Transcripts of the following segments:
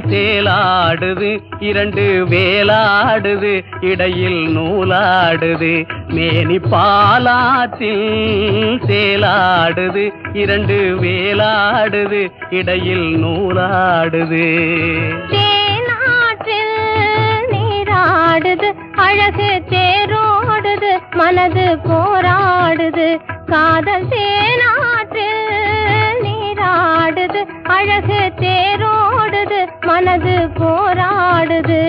தேலாடுது இரண்டு வேலாடுது இடையில் நூலாடுது. மேனி பாலாத்தில் தேலாடுது இரண்டு வேலாடுது இடையில் நூலாடுது. தேனாற்றில் நீராடுது அழகு தேரோடுது மனது போராடுது. காதல் தேனாற்றில் நீராடுது அழகு தேரோடுது மனது போராடுது.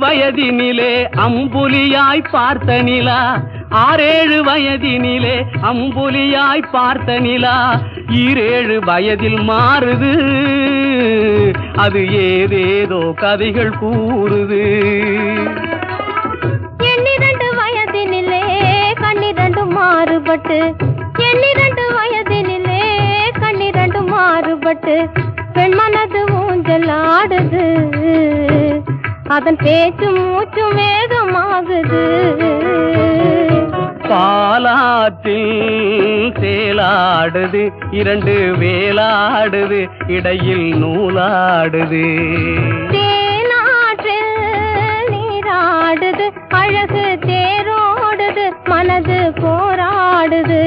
வயதினிலே அம்புலியாய் பார்த்த நிலா. ஆறேழு வயதினிலே அம்புலியாய் பார்த்த நிலா. ஈரேழு வயதில் மாறுது. அது ஏதேதோ கதைகள் கூறுது. எண்ணிரண்டு வயதினிலே கண்ணிரண்டு மாறுபட்டு. எண்ணிரண்டு வயதினிலே கண்ணிரண்டு மாறுபட்டு. பெண் மனது ஊஞ்சல் ஆடுது. அதன் பேச்சு மூச்சு வேகமாகுது. பாலாற்றில் சேலாடுது இரண்டு வேலாடுது இடையில் நூலாடுது. தேனாற்றில் நீராடுது அழகு தேரோடுது மனது போராடுது.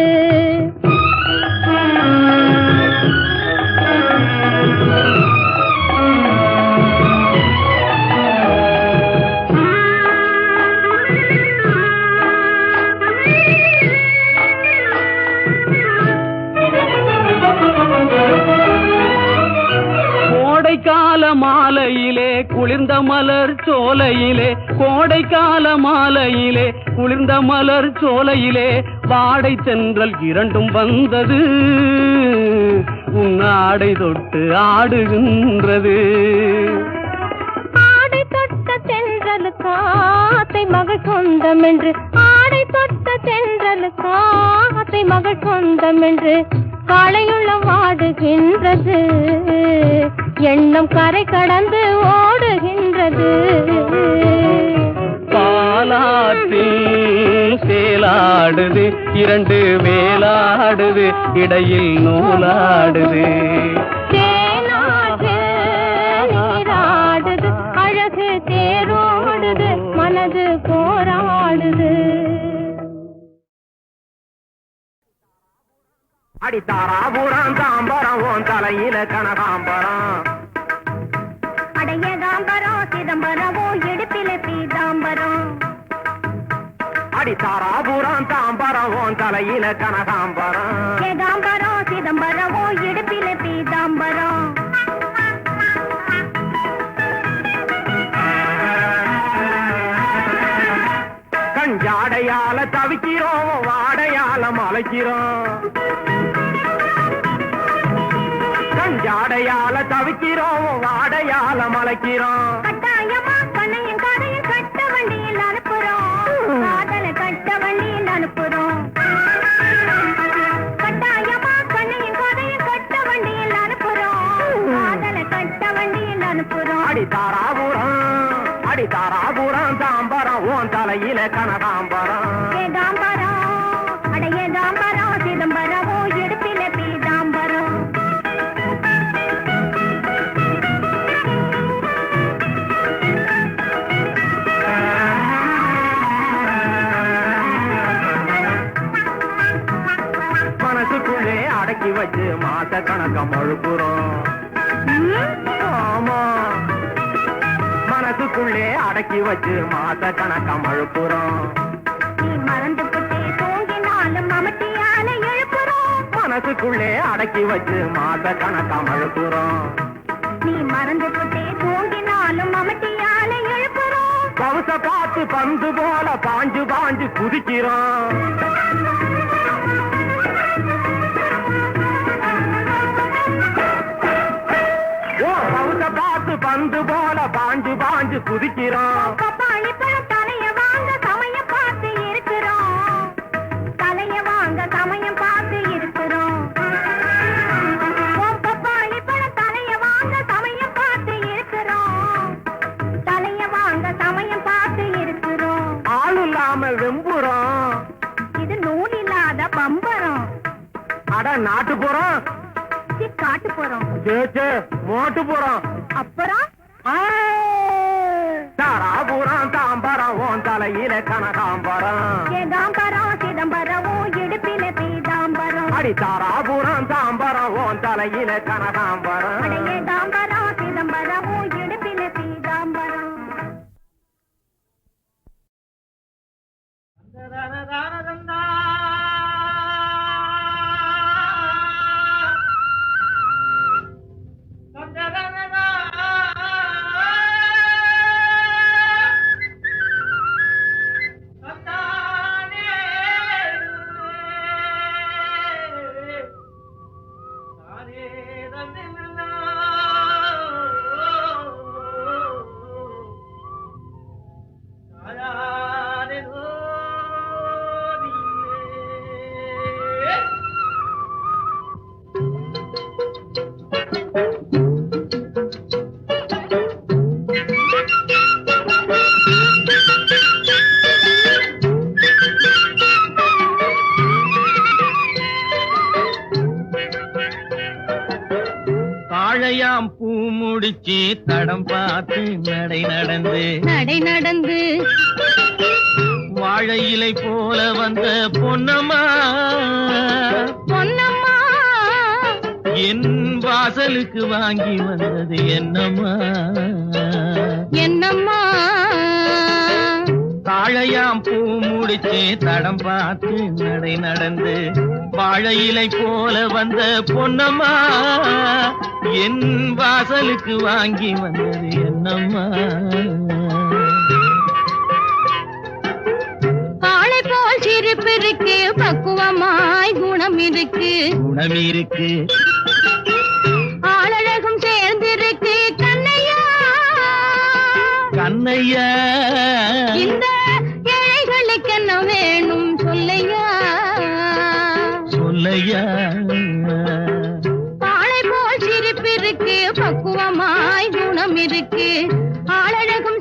சோலையிலே கோடைக்கால மாலையிலே குளிர்ந்த மலர் சோலையிலே வாடை சென்றல் இரண்டும் வந்தது. உன் ஆடை தொட்டு ஆடுகின்றது. ஆடை தொட்ட சென்றல் காத்தை மகள் சொந்தம் என்று ஆடை தொட்ட சென்றல் காத்தை மகள் சொந்தம் என்று காளையுள்ள வாடுகின்றது எண்ணம் கரை கடந்து ஓ ஓடுகின்றது பாலாற்றில் சேலாடுது இரண்டு வேலாடுது இடையில் நூலாடுது. அழகு தேரோடுது மனது போராடுது. அடி தாராபுரம் தாம்பரம் உன் தலையில கனகாம்பரம். அடைய தாம்பரம் சிதம்பரமோ இடுப்பில பீதாம்பரம். அடி தாராபுரம் தாம்பரம் உன் தலையில கனகாம்பரம். மலைக்கிறோம் கட்டாயமா? கண்ணையும் கதையும் கட்ட வண்டியில் அனுப்புறோம். காதல கட்ட வண்டியில் அனுப்புறோம். கட்டாயமா? கண்ணையும் கதையும் கட்ட வண்டியில் அனுப்புறோம். காதல கட்ட வண்டியில் அனுப்புறோம். அடி தாராபுரம் அடி தாராபுரம் தாம்பரம் உன் தலையில கனகாம்பரம். ஏகாம்பரம் அட ஏகாம்பரம் சிதம்பரமோ இடுப்பில மறுபுறம் ஆமா மனசுக்குள்ளே அடக்கி வச்சு மாச கணக்க மழுப்புறோம் மனசுக்குள்ளே அடக்கி வச்சு மாச கணக்க மழுப்புறோம் நீ மறந்து போட்டே தூங்கினாலும் மமட்டியால எழுப்புறோம். பவுச பார்த்து பந்து போல பாஞ்சு பாஞ்சு குதிக்கிறோம். இல்லாம வெம்புறோம் இது நூல் இல்லாத பம்பரம். அட நாட்டு போறோம். காட்டு போறோம் மோட்டு போறோம் தலையில கனகாம்பரம். ஏகாம்பரம் சிதம்பரமும் இடுப்பில பீதாம்பரம். அடி தாராபுரம் தாம்பரம் உன் தலையில கனகாம்பரம். தடம் பார்த்து நடை நடந்து நடை நடந்து வாழை இலை போல வந்த பொன்னம்மா. பொன்னம்மா. என் வாசலுக்கு வாங்கி வந்தது என்னம்மா. என்னம்மா? தாழையாம் பூ முடிச்சு தடம் பார்த்து நடை நடந்து வாழை இலை போல வந்த பொன்னம்மா என் வாசலுக்கு வாங்கி வந்தது என்னம்மா. போல் சிரிப்பு இருக்கு பக்குவமாய் குணம் இருக்கு. குணம் இருக்கு. ஆளழகும் சேர்ந்திருக்கு கண்ணையா. கண்ணையா. இந்த சொல்லையா காளை போல் சிரிப்பிருக்கு பக்குவமாய் குணம் இருக்கு. ஆளழகு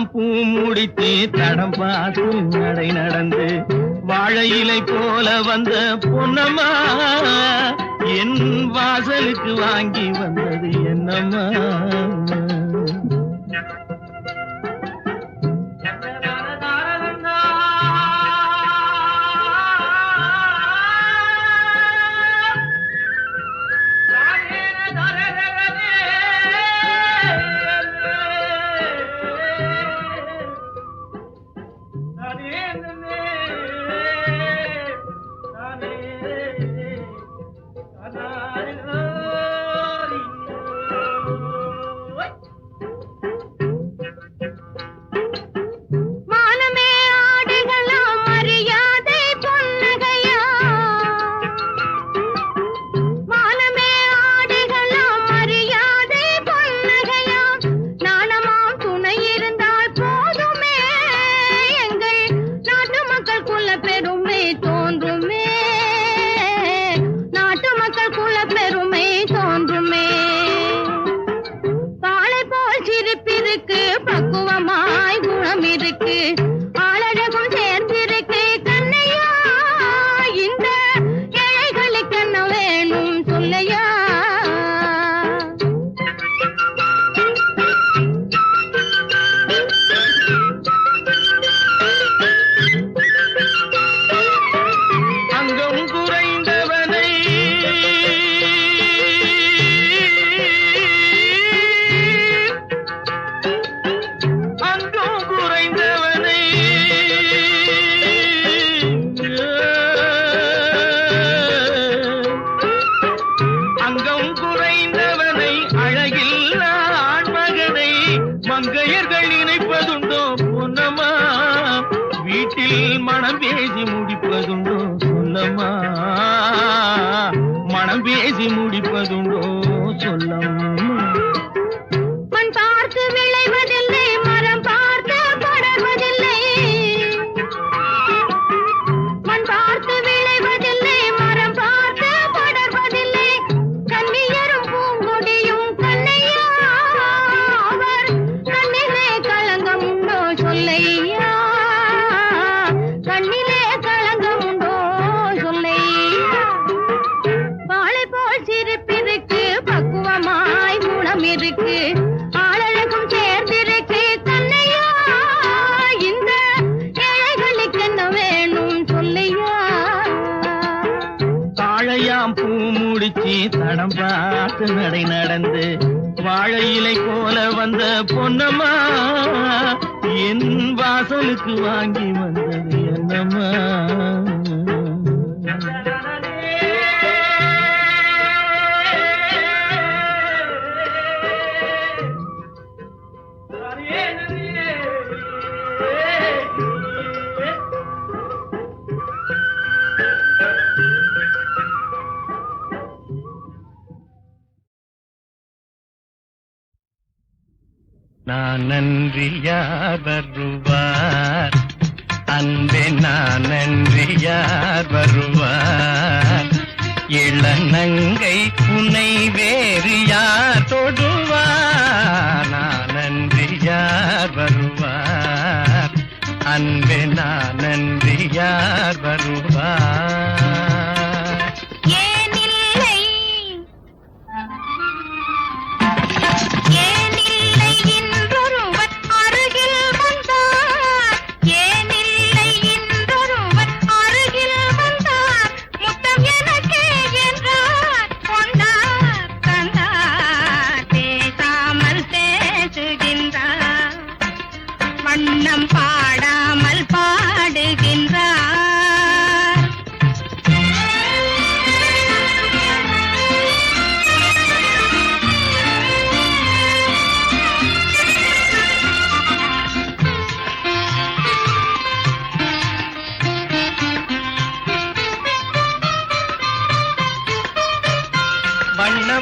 எல்லாம் பூ முடித்து தடம் பார்த்து நடை நடந்து வாழை இலை போல வந்த பொன்னம்மா. என் வாசலுக்கு வாங்கி வந்தது என்னம்மா? பொன்னம்மா என் வாசலுக்கு வாங்கி நன்றி யார் வருவார்? அன்பே நான் நன்றி யார் வருவார்? இளநங்கை புனை வேறு யார் தொடுவார்? நான் நன்றி யார் வருவார்? அன்பே நான் நன்றி யார் வருவார்?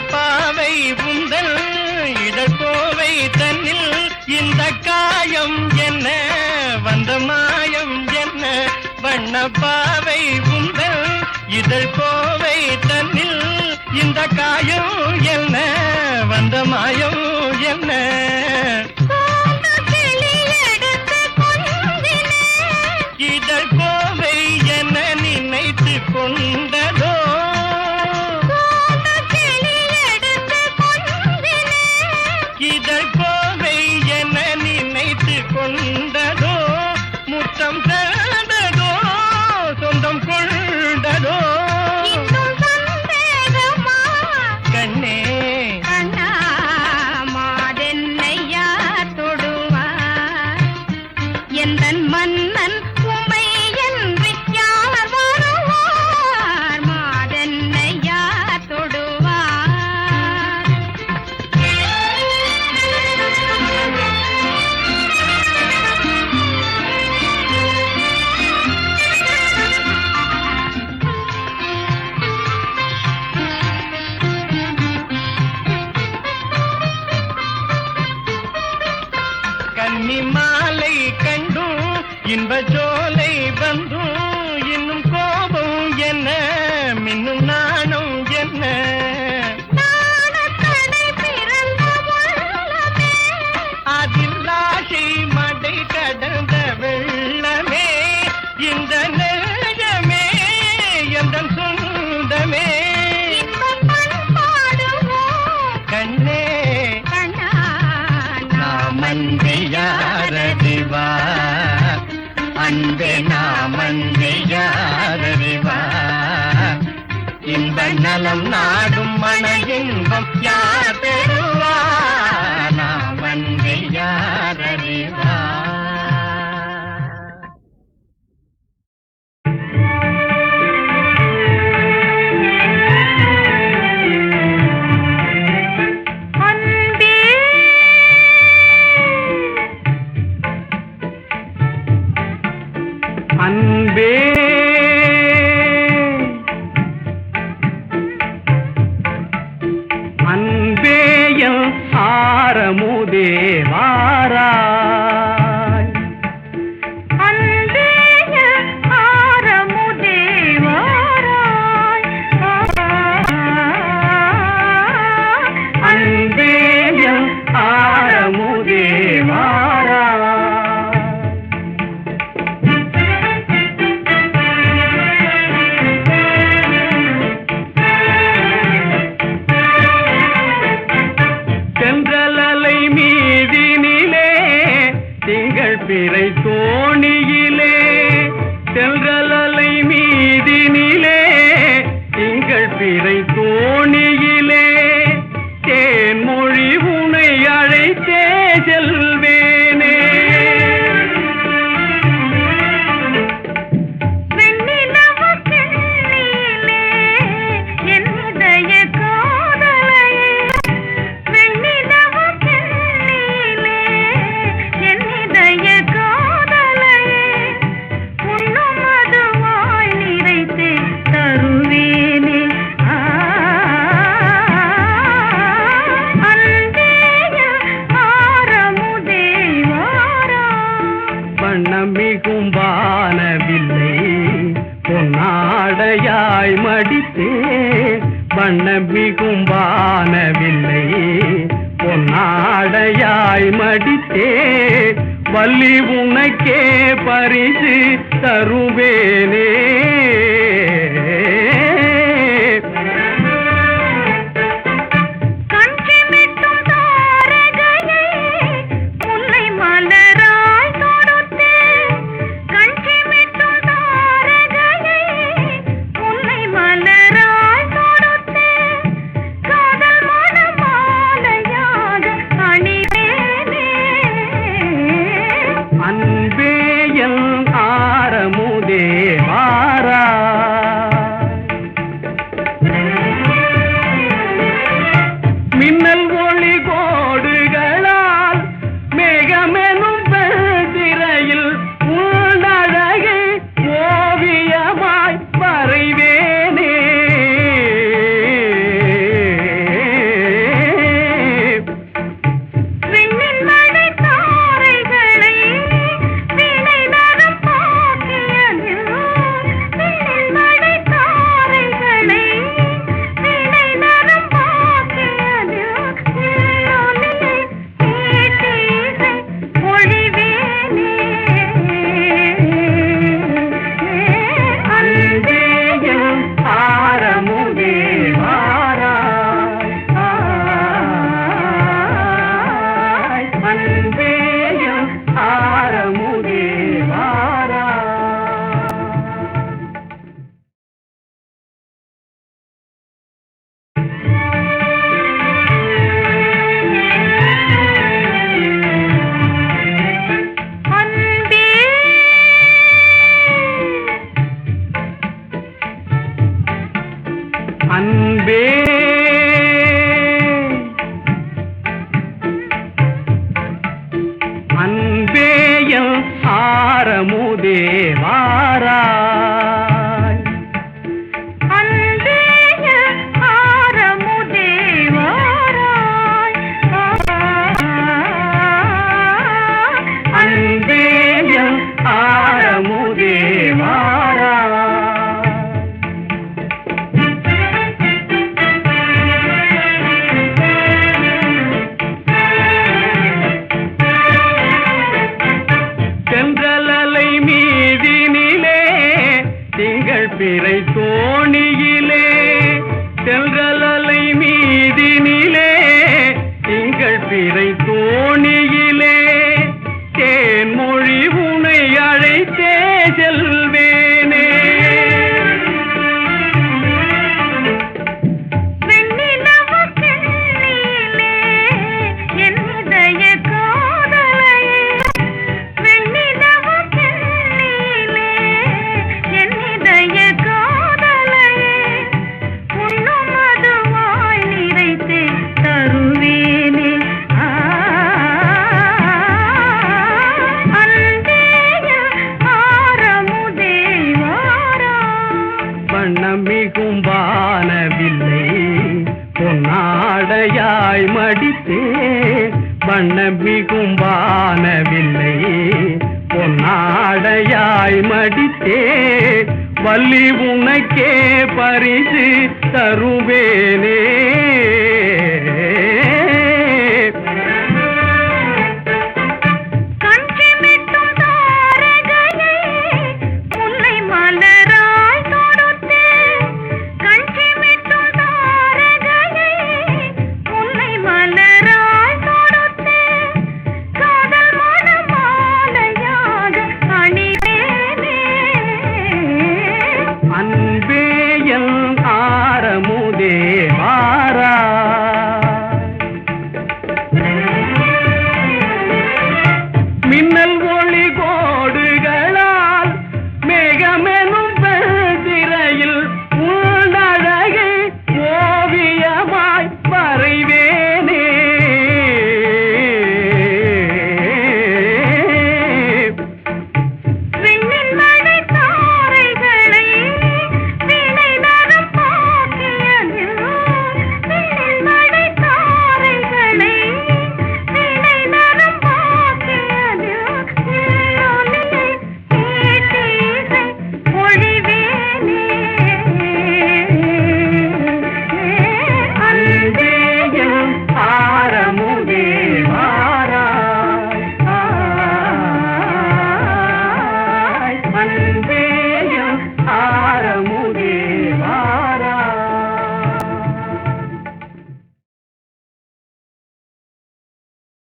பாவை புந்தல் இதழ் கோவை தன்னில் இந்த காயம் என்ன? வந்த மாயம் என்ன? வண்ண பாவை புந்தல் இதழ் கோவை தன்னில் இந்த காயம் என்ன? வந்த மாயம் என்ன? ஜோலை வந்தும் இன்னும் கோபம் என்ன? மின்னும் மனம் நாடும் மன இன்பம் யார் ಶಿವಾ